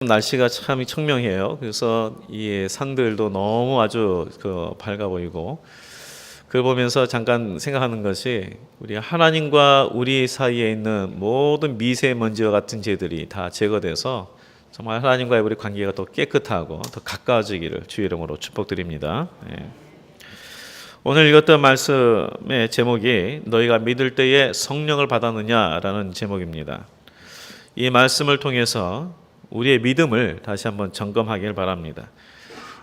날씨가 참 청명해요. 그래서 이 산들도 너무 아주 그 밝아 보이고 그걸 보면서 잠깐 생각하는 것이 우리 하나님과 우리 사이에 있는 모든 미세먼지와 같은 죄들이 다 제거돼서 정말 하나님과의 우리 관계가 더 깨끗하고 더 가까워지기를 주의 이름으로 축복드립니다. 예. 오늘 읽었던 말씀의 제목이 너희가 믿을 때에 성령을 받았느냐라는 제목입니다. 이 말씀을 통해서 우리의 믿음을 다시 한번 점검하길 바랍니다.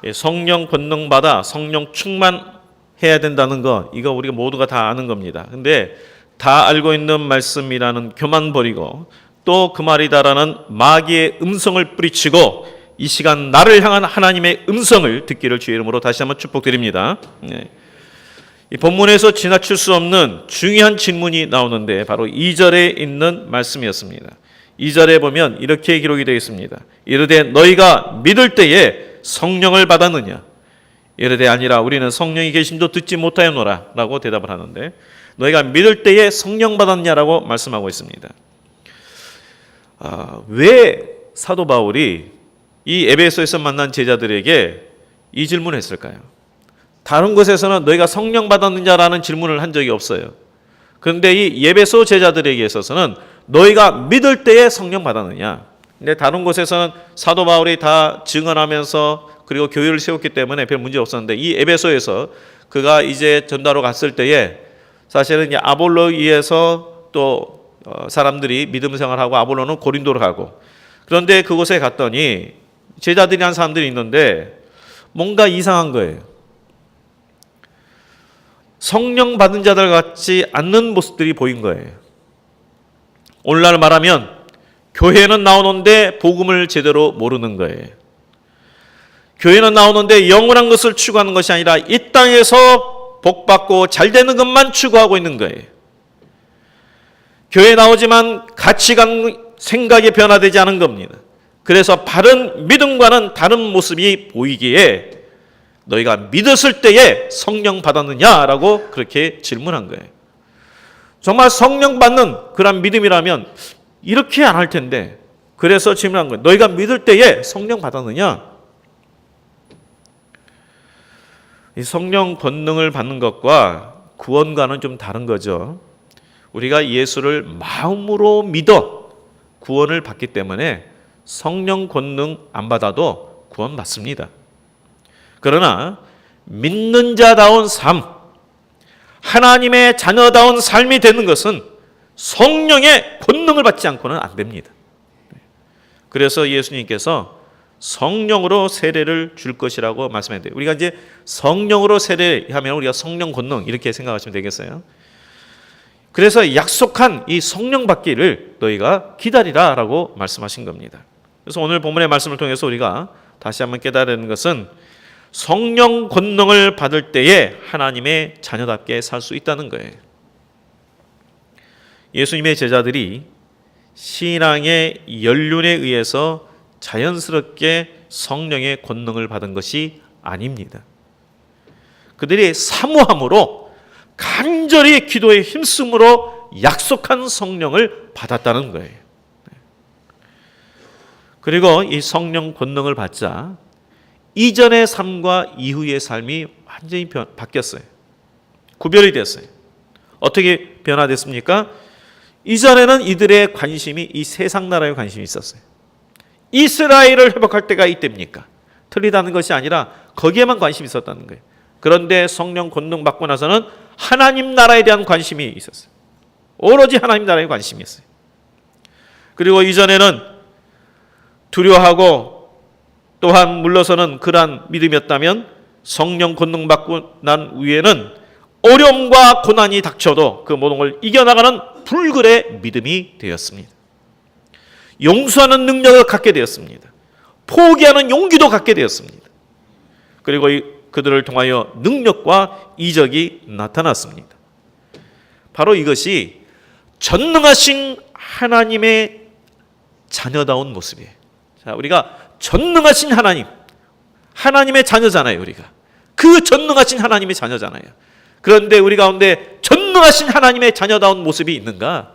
예, 성령 권능 받아 성령 충만해야 된다는 것 이거 우리가 모두가 다 아는 겁니다. 근데 다 알고 있는 말씀이라는 교만 버리고 또 그 말이다라는 마귀의 음성을 뿌리치고 이 시간 나를 향한 하나님의 음성을 듣기를 주의 이름으로 다시 한번 축복드립니다. 예. 이 본문에서 지나칠 수 없는 중요한 질문이 나오는데 바로 2절에 있는 말씀이었습니다. 2절에 보면 이렇게 기록이 되어 있습니다. 이르되 너희가 믿을 때에 성령을 받았느냐? 이르되 아니라 우리는 성령이 계심도 듣지 못하였노라 라고 대답을 하는데 너희가 믿을 때에 성령 받았냐라고 말씀하고 있습니다. 아, 왜 사도 바울이 이 에베소에서 만난 제자들에게 이 질문을 했을까요? 다른 곳에서는 너희가 성령 받았느냐라는 질문을 한 적이 없어요. 그런데 이 예배소 제자들에게 있어서는 너희가 믿을 때에 성령 받았느냐? 근데 다른 곳에서는 사도 바울이 다 증언하면서 그리고 교회를 세웠기 때문에 별 문제 없었는데 이 에베소에서 그가 이제 전도하러 갔을 때에 사실은 이제 아볼로에 의해서 또 어, 사람들이 믿음 생활하고 아볼로는 고린도로 가고 그런데 그곳에 갔더니 제자들이 한 사람들이 있는데 뭔가 이상한 거예요. 성령 받은 자들 같지 않는 모습들이 보인 거예요. 오늘날 말하면 교회는 나오는데 복음을 제대로 모르는 거예요. 교회는 나오는데 영원한 것을 추구하는 것이 아니라 이 땅에서 복 받고 잘 되는 것만 추구하고 있는 거예요. 교회 나오지만 가치관 생각이 변화되지 않은 겁니다. 그래서 바른 믿음과는 다른 모습이 보이기에 너희가 믿었을 때에 성령 받았느냐라고 그렇게 질문한 거예요. 정말 성령 받는 그런 믿음이라면 이렇게 안 할 텐데 그래서 질문한 거예요. 너희가 믿을 때에 성령 받았느냐? 이 성령 권능을 받는 것과 구원과는 좀 다른 거죠. 우리가 예수를 마음으로 믿어 구원을 받기 때문에 성령 권능 안 받아도 구원 받습니다. 그러나 믿는 자다운 삶, 하나님의 자녀다운 삶이 되는 것은 성령의 권능을 받지 않고는 안 됩니다. 그래서 예수님께서 성령으로 세례를 줄 것이라고 말씀했는데 우리가 이제 성령으로 세례하면 우리가 성령 권능 이렇게 생각하시면 되겠어요. 그래서 약속한 이 성령 받기를 너희가 기다리라라고 말씀하신 겁니다. 그래서 오늘 본문의 말씀을 통해서 우리가 다시 한번 깨달은 것은 성령 권능을 받을 때에 하나님의 자녀답게 살 수 있다는 거예요. 예수님의 제자들이 신앙의 연륜에 의해서 자연스럽게 성령의 권능을 받은 것이 아닙니다. 그들이 사모함으로 간절히 기도에 힘쓰므로 약속한 성령을 받았다는 거예요. 그리고 이 성령 권능을 받자 이전의 삶과 이후의 삶이 완전히 변, 바뀌었어요. 구별이 됐어요. 어떻게 변화됐습니까? 이전에는 이들의 관심이 이 세상 나라에 관심이 있었어요. 이스라엘을 회복할 때가 이때입니까? 틀리다는 것이 아니라 거기에만 관심이 있었다는 거예요. 그런데 성령 권능 받고 나서는 하나님 나라에 대한 관심이 있었어요. 오로지 하나님 나라에 관심이 있어요. 그리고 이전에는 두려워하고 또한 물러서는 그러한 믿음이었다면 성령 권능 받고 난 후에는 어려움과 고난이 닥쳐도 그 모든 걸 이겨나가는 불굴의 믿음이 되었습니다. 용서하는 능력을 갖게 되었습니다. 포기하는 용기도 갖게 되었습니다. 그리고 그들을 통하여 능력과 이적이 나타났습니다. 바로 이것이 전능하신 하나님의 자녀다운 모습이에요. 자, 우리가 전능하신 하나님, 하나님의 자녀잖아요, 우리가. 그 전능하신 하나님의 자녀잖아요. 그런데 우리 가운데 전능하신 하나님의 자녀다운 모습이 있는가?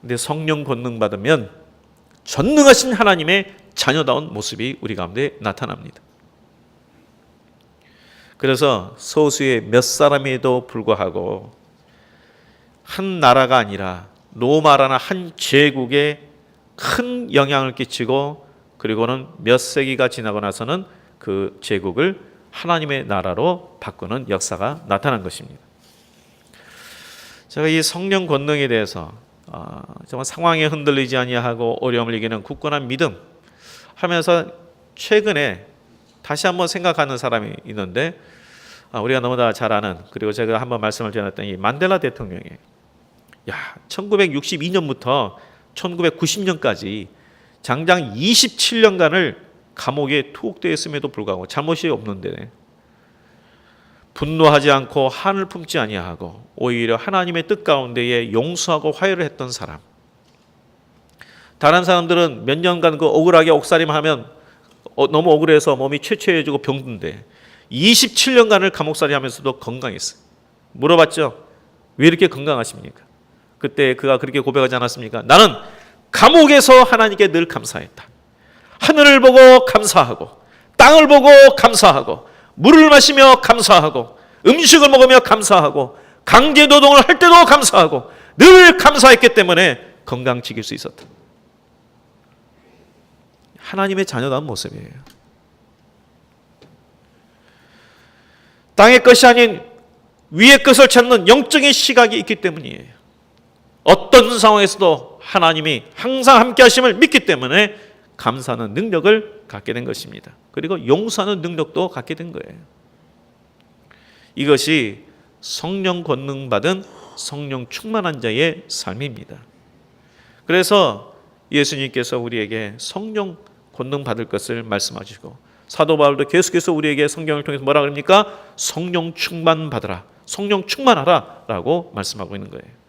근데 성령 권능 받으면 전능하신 하나님의 자녀다운 모습이 우리 가운데 나타납니다. 그래서 소수의 몇 사람에도 불구하고 한 나라가 아니라 로마라는 한 제국에 큰 영향을 끼치고 그리고는 몇 세기가 지나고 나서는 그 제국을 하나님의 나라로 바꾸는 역사가 나타난 것입니다. 제가 이 성령 권능에 대해서 아, 정말 상황에 흔들리지 아니하고 어려움을 이기는 굳건한 믿음 하면서 최근에 다시 한번 생각하는 사람이 있는데 아, 우리가 너무나 잘 아는 그리고 제가 한번 말씀을 드렸던 이 만델라 대통령이 야 1962년부터 1990년까지 장장 27년간을 감옥에 투옥되어 있음에도 불구하고 잘못이 없는데 분노하지 않고 한을 품지 아니하고 오히려 하나님의 뜻 가운데에 용서하고 화해를 했던 사람. 다른 사람들은 몇 년간 그 억울하게 옥살림하면 어, 너무 억울해서 몸이 최최해지고 병든데 27년간을 감옥살이 하면서도 건강했어요. 물어봤죠. 왜 이렇게 건강하십니까? 그때 그가 그렇게 고백하지 않았습니까? 나는 감옥에서 하나님께 늘 감사했다. 하늘을 보고 감사하고 땅을 보고 감사하고 물을 마시며 감사하고 음식을 먹으며 감사하고 강제 노동을 할 때도 감사하고 늘 감사했기 때문에 건강 지킬 수 있었다. 하나님의 자녀다운 모습이에요. 땅의 것이 아닌 위의 것을 찾는 영적인 시각이 있기 때문이에요. 어떤 상황에서도 하나님이 항상 함께 하심을 믿기 때문에 감사하는 능력을 갖게 된 것입니다. 그리고 용서하는 능력도 갖게 된 거예요. 이것이 성령 권능 받은 성령 충만한 자의 삶입니다. 그래서 예수님께서 우리에게 성령 권능 받을 것을 말씀하시고 사도 바울도 계속해서 우리에게 성경을 통해서 뭐라 그럽니까? 성령 충만 받으라. 성령 충만하라라고 말씀하고 있는 거예요.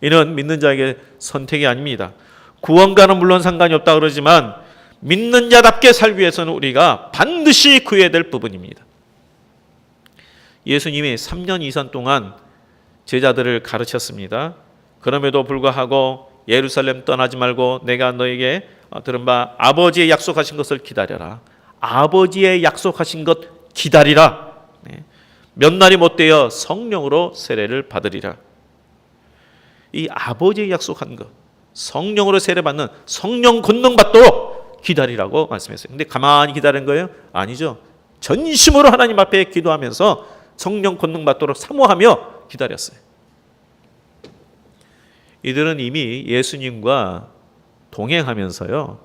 이는 믿는 자에게 선택이 아닙니다. 구원과는 물론 상관이 없다 그러지만 믿는 자답게 살기 위해서는 우리가 반드시 구해야 될 부분입니다. 예수님이 3년 이상 동안 제자들을 가르쳤습니다. 그럼에도 불구하고 예루살렘 떠나지 말고 내가 너에게 들은 바 아버지의 약속하신 것을 기다려라. 아버지의 약속하신 것 기다리라. 네. 몇 날이 못 되어 성령으로 세례를 받으리라. 이 아버지의 약속한 것, 성령으로 세례 받는 성령 권능 받도록 기다리라고 말씀했어요. 근데 가만히 기다린 거예요? 아니죠. 전심으로 하나님 앞에 기도하면서 성령 권능 받도록 사모하며 기다렸어요. 이들은 이미 예수님과 동행하면서요.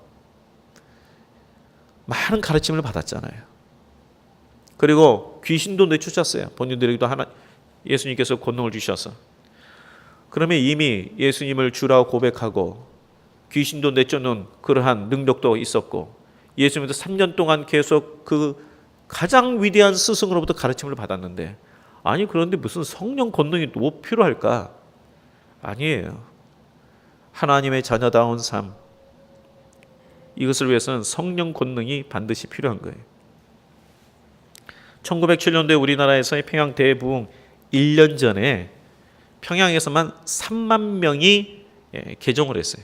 많은 가르침을 받았잖아요. 그리고 귀신도 내쫓았어요. 본인들에게도 하나 예수님께서 권능을 주셔서. 그러면 이미 예수님을 주라고 고백하고 귀신도 내쫓는 그러한 능력도 있었고 예수님도 3년 동안 계속 그 가장 위대한 스승으로부터 가르침을 받았는데 아니 그런데 무슨 성령 권능이 뭐 필요할까? 아니에요. 하나님의 자녀다운 삶 이것을 위해서는 성령 권능이 반드시 필요한 거예요. 1907년도에 우리나라에서의 평양 대부흥 1년 전에 평양에서만 3만 명이 예, 개종을 했어요.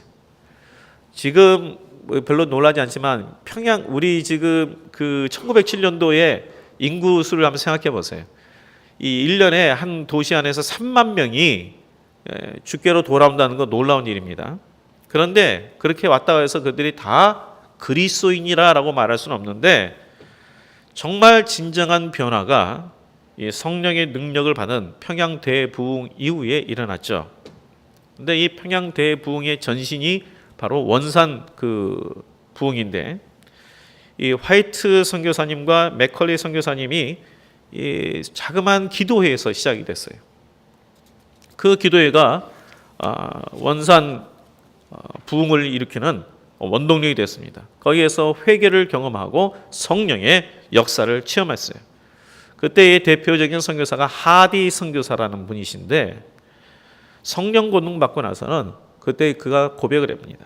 지금 뭐 별로 놀라지 않지만 평양 우리 지금 그 1907년도에 인구 수를 한번 생각해 보세요. 이 1년에 한 도시 안에서 3만 명이 예, 주께로 돌아온다는 건 놀라운 일입니다. 그런데 그렇게 왔다 해서 그들이 다 그리스도인이라라고 말할 수는 없는데 정말 진정한 변화가 성령의 능력을 받은 평양 대부흥 이후에 일어났죠. 근데 이 평양 대부흥의 전신이 바로 원산 그 부흥인데 이 화이트 선교사님과 맥컬리 선교사님이 이 자그마한 기도회에서 시작이 됐어요. 그 기도회가 아, 원산 어, 부흥을 일으키는 원동력이 됐습니다. 거기에서 회개를 경험하고 성령의 역사를 체험했어요. 그때의 대표적인 선교사가 하디 선교사라는 분이신데 성령 권능 받고 나서는 그때 그가 고백을 합니다.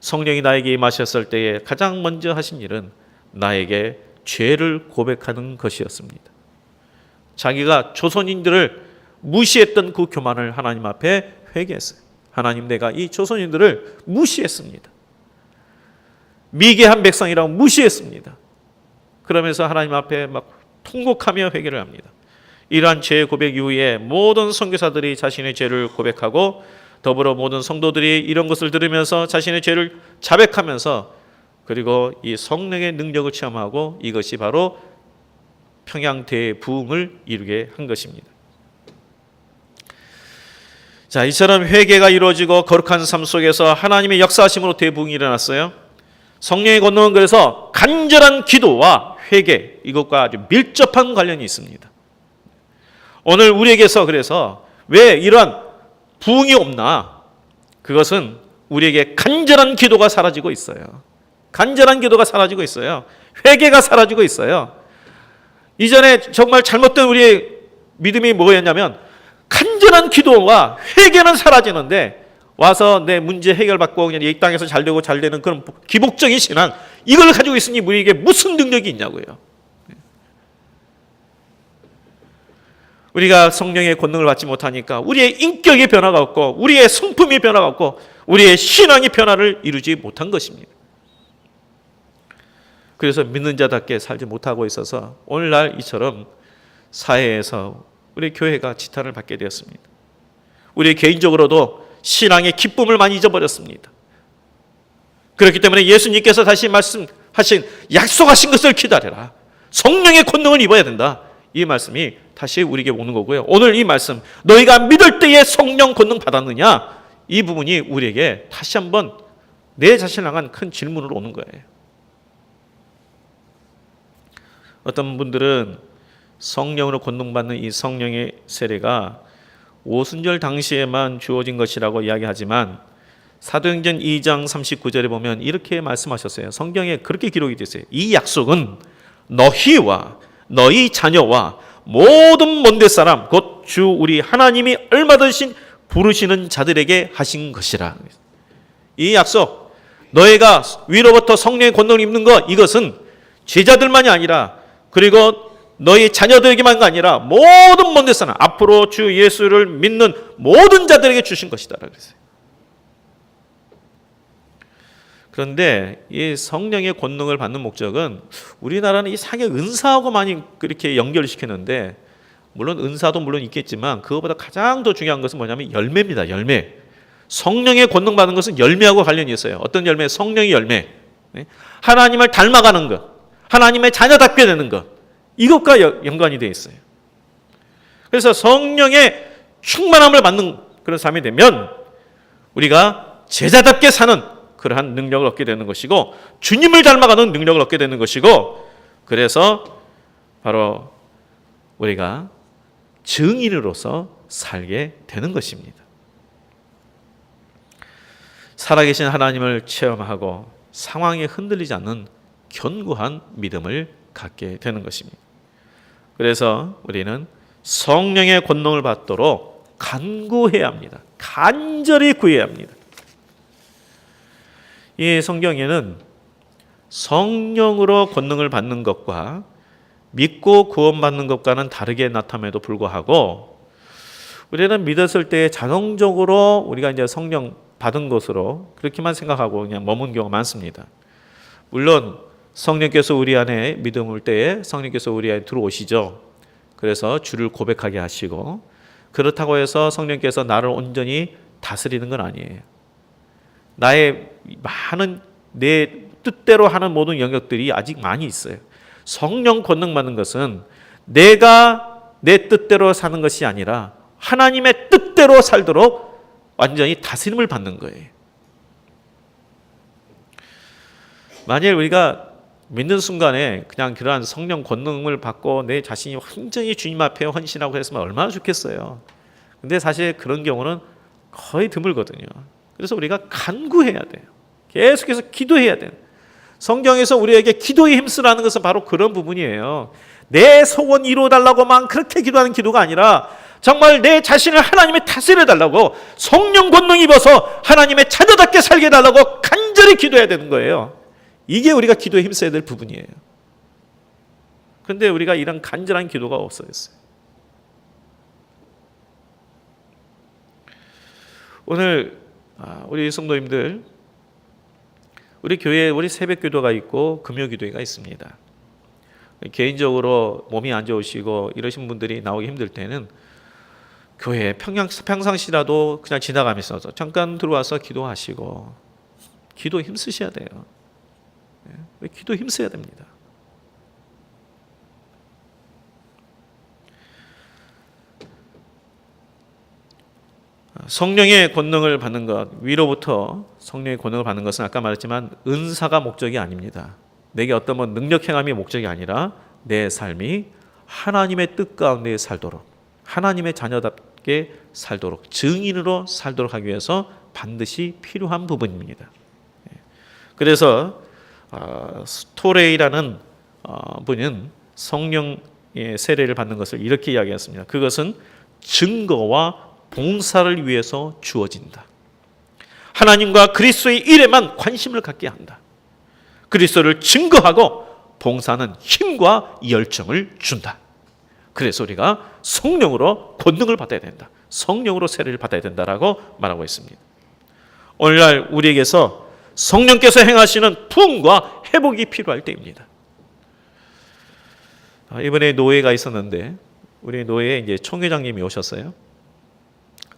성령이 나에게 임하셨을 때에 가장 먼저 하신 일은 나에게 죄를 고백하는 것이었습니다. 자기가 조선인들을 무시했던 그 교만을 하나님 앞에 회개했어요. 하나님 내가 이 조선인들을 무시했습니다. 미개한 백성이라고 무시했습니다. 그러면서 하나님 앞에 막 통곡하며 회개를 합니다. 이러한 죄 고백 이후에 모든 선교사들이 자신의 죄를 고백하고 더불어 모든 성도들이 이런 것을 들으면서 자신의 죄를 자백하면서 그리고 이 성령의 능력을 체험하고 이것이 바로 평양 대부흥을 이루게 한 것입니다. 자, 이처럼 회개가 이루어지고 거룩한 삶 속에서 하나님의 역사하심으로 대부흥이 일어났어요. 성령의 권능은 그래서 간절한 기도와 회개 이것과 아주 밀접한 관련이 있습니다. 오늘 우리에게서 그래서 왜 이러한 부흥이 없나? 그것은 우리에게 간절한 기도가 사라지고 있어요. 간절한 기도가 사라지고 있어요. 회개가 사라지고 있어요. 이전에 정말 잘못된 우리의 믿음이 뭐였냐면 간절한 기도와 회개는 사라지는데 와서 내 문제 해결받고 그냥 이 땅에서 잘 되고 잘 되는 그런 기복적인 신앙 이걸 가지고 있으니 우리에게 무슨 능력이 있냐고요. 우리가 성령의 권능을 받지 못하니까 우리의 인격의 변화가 없고 우리의 성품이 변화가 없고 우리의 신앙의 변화를 이루지 못한 것입니다. 그래서 믿는 자답게 살지 못하고 있어서 오늘날 이처럼 사회에서 우리 교회가 지탄을 받게 되었습니다. 우리 개인적으로도 신앙의 기쁨을 많이 잊어버렸습니다. 그렇기 때문에 예수님께서 다시 말씀하신 약속하신 것을 기다려라. 성령의 권능을 입어야 된다. 이 말씀이 다시 우리에게 오는 거고요. 오늘 이 말씀 너희가 믿을 때에 성령 권능 받았느냐? 이 부분이 우리에게 다시 한번 내 자신을 향한 큰 질문으로 오는 거예요. 어떤 분들은 성령으로 권능받는 이 성령의 세례가 오순절 당시에만 주어진 것이라고 이야기하지만 사도행전 2장 39절에 보면 이렇게 말씀하셨어요. 성경에 그렇게 기록이 됐어요. 이 약속은 너희와 너희 자녀와 모든 먼데 사람 곧 주 우리 하나님이 얼마든지 부르시는 자들에게 하신 것이라. 이 약속 너희가 위로부터 성령의 권능을 입는 것 이것은 제자들만이 아니라 그리고 너희 자녀들에게만가 아니라 모든 먼데 사람 앞으로 주 예수를 믿는 모든 자들에게 주신 것이다라 그랬어요. 그런데 이 성령의 권능을 받는 목적은 우리나라는 이 상의 은사하고 많이 그렇게 연결시키는데 물론 은사도 물론 있겠지만 그것보다 가장 더 중요한 것은 뭐냐면 열매입니다. 열매. 성령의 권능 받는 것은 열매하고 관련이 있어요. 어떤 열매? 성령의 열매. 네? 하나님을 닮아가는 것. 하나님의 자녀답게 되는 것. 이것과 연관이 되어 있어요. 그래서 성령의 충만함을 받는 그런 삶이 되면 우리가 제자답게 사는 그러한 능력을 얻게 되는 것이고 주님을 닮아가는 능력을 얻게 되는 것이고 그래서 바로 우리가 증인으로서 살게 되는 것입니다. 살아계신 하나님을 체험하고 상황에 흔들리지 않는 견고한 믿음을 갖게 되는 것입니다. 그래서 우리는 성령의 권능을 받도록 간구해야 합니다. 간절히 구해야 합니다. 이 성경에는 성령으로 권능을 받는 것과 믿고 구원받는 것과는 다르게 나타남에도 불구하고 우리는 믿었을 때 자동적으로 우리가 이제 성령 받은 것으로 그렇게만 생각하고 그냥 머문 경우가 많습니다. 물론 성령께서 우리 안에 믿음을 때에 성령께서 우리 안에 들어오시죠. 그래서 주를 고백하게 하시고 그렇다고 해서 성령께서 나를 온전히 다스리는 건 아니에요. 나의 많은 내 뜻대로 하는 모든 영역들이 아직 많이 있어요. 성령 권능 받는 것은 내가 내 뜻대로 사는 것이 아니라 하나님의 뜻대로 살도록 완전히 다스림을 받는 거예요. 만일 우리가 믿는 순간에 그냥 그러한 성령 권능을 받고 내 자신이 완전히 주님 앞에 헌신하고 했으면 얼마나 좋겠어요. 근데 사실 그런 경우는 거의 드물거든요. 그래서 우리가 간구해야 돼요. 계속해서 기도해야 돼요. 성경에서 우리에게 기도에 힘쓰라는 것은 바로 그런 부분이에요. 내 소원 이루어달라고만 그렇게 기도하는 기도가 아니라 정말 내 자신을 하나님의 다스려 달라고 성령 권능 입어서 하나님의 자녀답게 살게 달라고 간절히 기도해야 되는 거예요. 이게 우리가 기도에 힘써야 될 부분이에요. 그런데 우리가 이런 간절한 기도가 없어졌어요. 오늘 아, 우리 성도님들 우리 교회에 우리 새벽 기도가 있고 금요 기도회가 있습니다. 개인적으로 몸이 안 좋으시고 이러신 분들이 나오기 힘들 때는 교회 평양 평상시라도 그냥 지나가면서 잠깐 들어와서 기도하시고 기도 힘쓰셔야 돼요. 예, 기도 힘써야 됩니다. 성령의 권능을 받는 것 위로부터 성령의 권능을 받는 것은 아까 말했지만 은사가 목적이 아닙니다. 내게 어떤 뭐 능력 행함이 목적이 아니라 내 삶이 하나님의 뜻 가운데 살도록 하나님의 자녀답게 살도록 증인으로 살도록 하기 위해서 반드시 필요한 부분입니다. 예. 그래서 어, 스토레이라는 어, 분은 성령의 세례를 받는 것을 이렇게 이야기했습니다. 그것은 증거와 봉사를 위해서 주어진다. 하나님과 그리스도의 일에만 관심을 갖게 한다. 그리스도를 증거하고 봉사는 힘과 열정을 준다. 그래서 우리가 성령으로 권능을 받아야 된다. 성령으로 세례를 받아야 된다라고 말하고 있습니다. 오늘날 우리에게서 성령께서 행하시는 부흥과 회복이 필요할 때입니다. 아, 이번에 노예가 있었는데 우리 노예에 이제 총회장님이 오셨어요.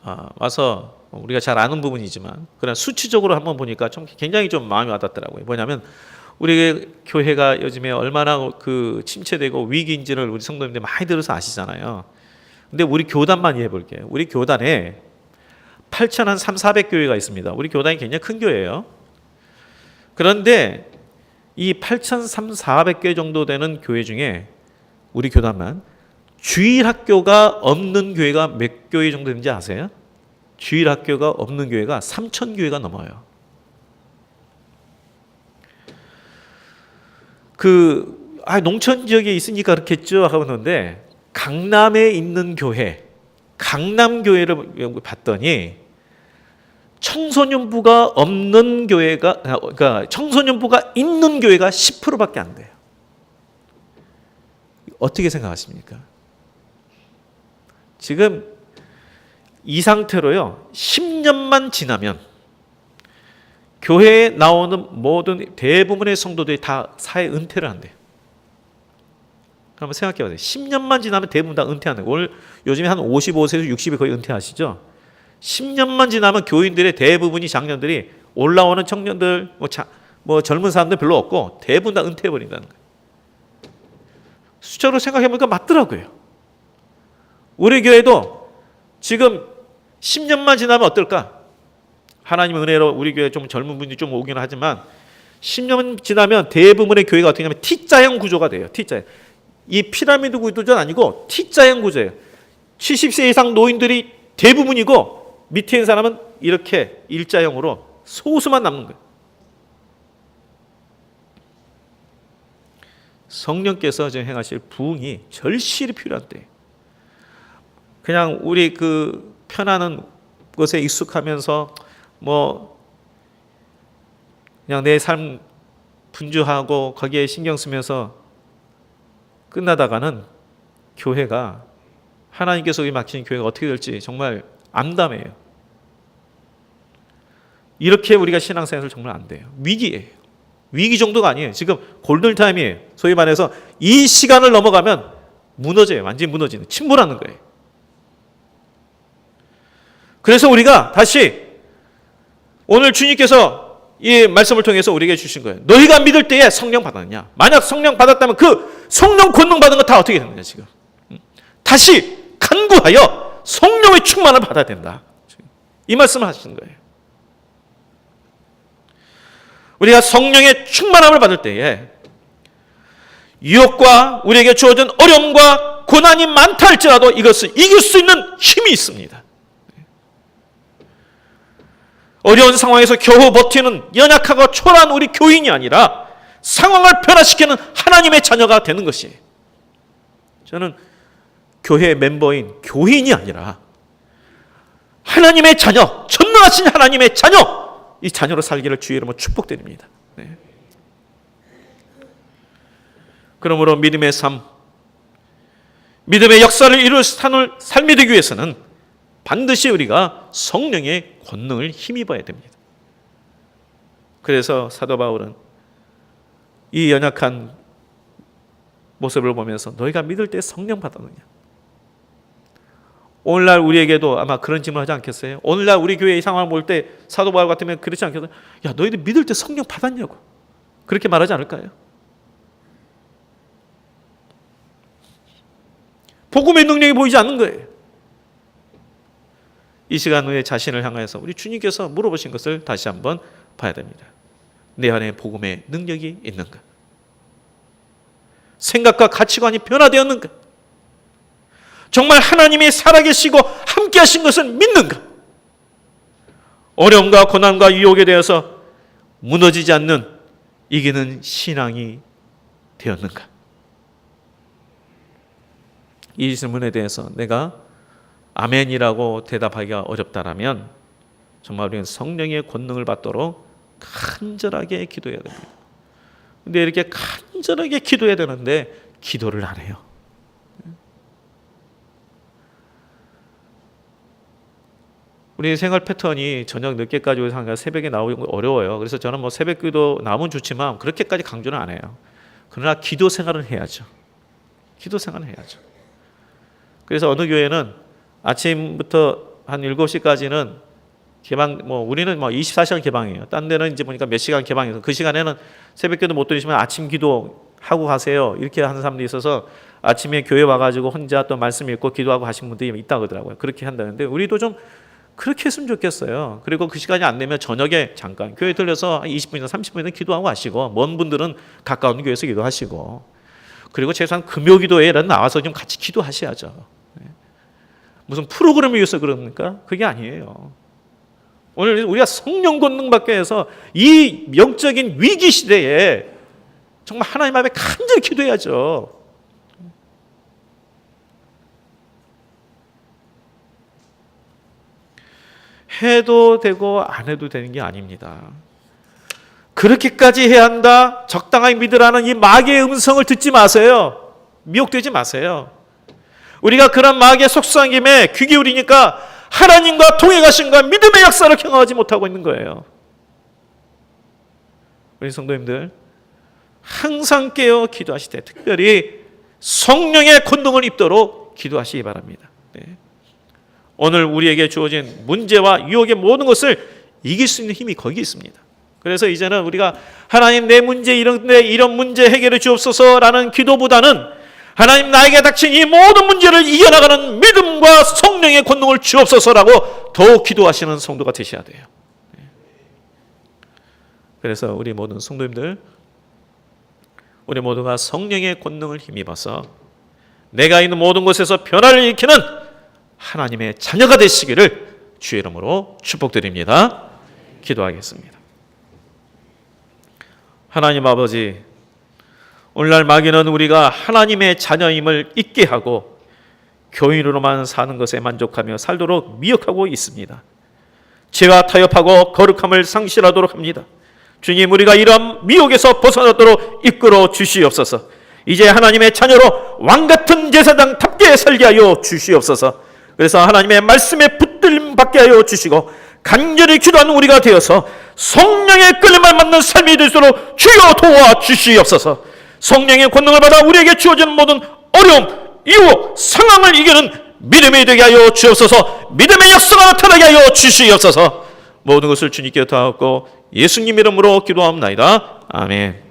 아, 와서 우리가 잘 아는 부분이지만 그런 수치적으로 한번 보니까 좀 굉장히 좀 마음이 와닿더라고요. 뭐냐면 우리 교회가 요즘에 얼마나 그 침체되고 위기인지를 우리 성도님들 많이 들어서 아시잖아요. 근데 우리 교단만 이해해 볼게요. 우리 교단에 8천 한 3, 400 교회가 있습니다. 우리 교단이 굉장히 큰 교회예요. 그런데 이 8천 3, 400개 정도 되는 교회 중에 우리 교단만 주일 학교가 없는 교회가 몇 교회 정도 되는지 아세요? 주일 학교가 없는 교회가 3천 교회가 넘어요. 그 아, 농촌 지역에 있으니까 그렇겠죠 하고 그러는데 강남에 있는 교회, 강남 교회를 봤더니 청소년부가 없는 교회가 그러니까 청소년부가 있는 교회가 10%밖에 안 돼요. 어떻게 생각하십니까? 지금 이 상태로요. 10년만 지나면 교회에 나오는 모든 대부분의 성도들이 다 사회 은퇴를 한대요. 한번 생각해 보세요. 10년만 지나면 대부분 다 은퇴하는. 오늘 요즘에 한 55세에서 60이 거의 은퇴하시죠? 10년만 지나면 교인들의 대부분이 장년들이 올라오는 청년들 뭐, 자, 뭐 젊은 사람들 별로 없고 대부분 다 은퇴해 버린다는 거예요. 숫자로 생각해 보니까 맞더라고요. 우리 교회도 지금 10년만 지나면 어떨까? 하나님 은혜로 우리 교회 좀 젊은 분이 좀 오기는 하지만 10년 지나면 대부분의 교회가 어떻게 하면 T자형 구조가 돼요. T자형. 이 피라미드 구조는 아니고 T자형 구조예요. 70세 이상 노인들이 대부분이고 밑에 있는 사람은 이렇게 일자형으로 소수만 남는 거예요. 성령께서 지금 행하실 부흥이 절실히 필요한 때. 그냥 우리 그 편안한 것에 익숙하면서 뭐 그냥 내 삶 분주하고 거기에 신경 쓰면서 끝나다가는 교회가 하나님께서 우리 맡기는 교회가 어떻게 될지 정말 암담해요. 이렇게 우리가 신앙생활을 정말 안 돼요. 위기예요. 위기 정도가 아니에요. 지금 골든타임이에요. 소위 말해서 이 시간을 넘어가면 무너져요. 완전히 무너지는 침몰하는 거예요. 그래서 우리가 다시 오늘 주님께서 이 말씀을 통해서 우리에게 주신 거예요. 너희가 믿을 때에 성령 받았냐? 만약 성령 받았다면 그 성령 권능 받은 거 다 어떻게 되느냐 지금? 다시 간구하여 성령의 충만을 받아야 된다. 이 말씀을 하시는 거예요. 우리가 성령의 충만함을 받을 때에 유혹과 우리에게 주어진 어려움과 고난이 많다 할지라도 이것을 이길 수 있는 힘이 있습니다. 어려운 상황에서 겨우 버티는 연약하고 초라한 우리 교인이 아니라 상황을 변화시키는 하나님의 자녀가 되는 것이 저는 교회 멤버인 교인이 아니라 하나님의 자녀, 전능하신 하나님의 자녀, 이 자녀로 살기를 주의 이름으로 축복드립니다. 네. 그러므로 믿음의 삶, 믿음의 역사를 이룰 산을 삶이 되기 위해서는 반드시 우리가 성령의 권능을 힘입어야 됩니다. 그래서 사도 바울은 이 연약한 모습을 보면서 너희가 믿을 때 성령 받았느냐? 오늘날 우리에게도 아마 그런 질문 하지 않겠어요? 오늘날 우리 교회의 상황을 볼 때 사도 바울 같으면 그렇지 않겠어요? 야, 너희들 믿을 때 성령 받았냐고. 그렇게 말하지 않을까요? 복음의 능력이 보이지 않는 거예요. 이 시간 후에 자신을 향해서 우리 주님께서 물어보신 것을 다시 한번 봐야 됩니다. 내 안에 복음의 능력이 있는가? 생각과 가치관이 변화되었는가? 정말 하나님이 살아계시고 함께 하신 것을 믿는가? 어려움과 고난과 유혹에 대해서 무너지지 않는 이기는 신앙이 되었는가? 이 질문에 대해서 내가 아멘이라고 대답하기가 어렵다라면 정말 우리는 성령의 권능을 받도록 간절하게 기도해야 됩니다. 근데 이렇게 간절하게 기도해야 되는데 기도를 안 해요. 우리 생활 패턴이 저녁 늦게까지 한 새벽에 나오기 어려워요. 그래서 저는 뭐 새벽 기도 나오면 좋지만 그렇게까지 강조는 안 해요. 그러나 기도 생활은 해야죠. 기도 생활은 해야죠. 그래서 어느 교회는 아침부터 한 7시까지는 개방 뭐 우리는 뭐 24시간 개방이에요. 딴 데는 이제 보니까 몇 시간 개방해서 그 시간에는 새벽기도 못 드리시면 아침 기도 하고 가세요. 이렇게 하는 사람들이 있어서 아침에 교회 와가지고 혼자 또 말씀 읽고 기도하고 하신 분들이 있다 그러더라고요. 그렇게 한다는데 우리도 좀 그렇게 했으면 좋겠어요. 그리고 그 시간이 안 되면 저녁에 잠깐 교회 들려서 20분이나 30분이나 기도하고 하시고 먼 분들은 가까운 교회에서 기도하시고 그리고 최소한 금요 기도회라도 나와서 좀 같이 기도하셔야죠. 네. 무슨 프로그램을 위해서 그럽니까? 그게 아니에요. 오늘 우리가 성령 권능 받게 해서 이 영적인 위기 시대에 정말 하나님 앞에 간절히 기도해야죠. 해도 되고 안 해도 되는 게 아닙니다. 그렇게까지 해야 한다. 적당하게 믿으라는 이 마귀의 음성을 듣지 마세요. 미혹되지 마세요. 우리가 그런 마귀의 속수한 김에 귀 기울이니까 하나님과 동행하신과 믿음의 역사를 경험하지 못하고 있는 거예요. 우리 성도님들 항상 깨어 기도하시되 특별히 성령의 권능을 입도록 기도하시기 바랍니다. 네. 오늘 우리에게 주어진 문제와 유혹의 모든 것을 이길 수 있는 힘이 거기 있습니다. 그래서 이제는 우리가 하나님 내 문제 이런데 이런 문제 해결해 주옵소서라는 기도보다는 하나님 나에게 닥친 이 모든 문제를 이겨나가는 믿음과 성령의 권능을 주옵소서라고 더욱 기도하시는 성도가 되셔야 돼요. 그래서 우리 모든 성도님들 우리 모두가 성령의 권능을 힘입어서 내가 있는 모든 곳에서 변화를 일으키는 하나님의 자녀가 되시기를 주의 이름으로 축복드립니다. 기도하겠습니다. 하나님 아버지, 오늘날 마귀는 우리가 하나님의 자녀임을 잊게 하고 교인으로만 사는 것에 만족하며 살도록 미혹하고 있습니다. 죄와 타협하고 거룩함을 상실하도록 합니다. 주님, 우리가 이런 미혹에서 벗어나도록 이끌어 주시옵소서. 이제 하나님의 자녀로 왕 같은 제사장답게 살게 하여 주시옵소서. 그래서 하나님의 말씀에 붙들림 받게 하여 주시고 간절히 기도하는 우리가 되어서 성령의 끌림을 받는 삶이 될수록 주여 도와 주시옵소서. 성령의 권능을 받아 우리에게 주어지는 모든 어려움, 유혹, 상황을 이기는 믿음이 되게 하여 주옵소서. 믿음의 역사가 나타나게 하여 주시옵소서. 모든 것을 주님께 다하고 예수님 이름으로 기도합니다. 아멘.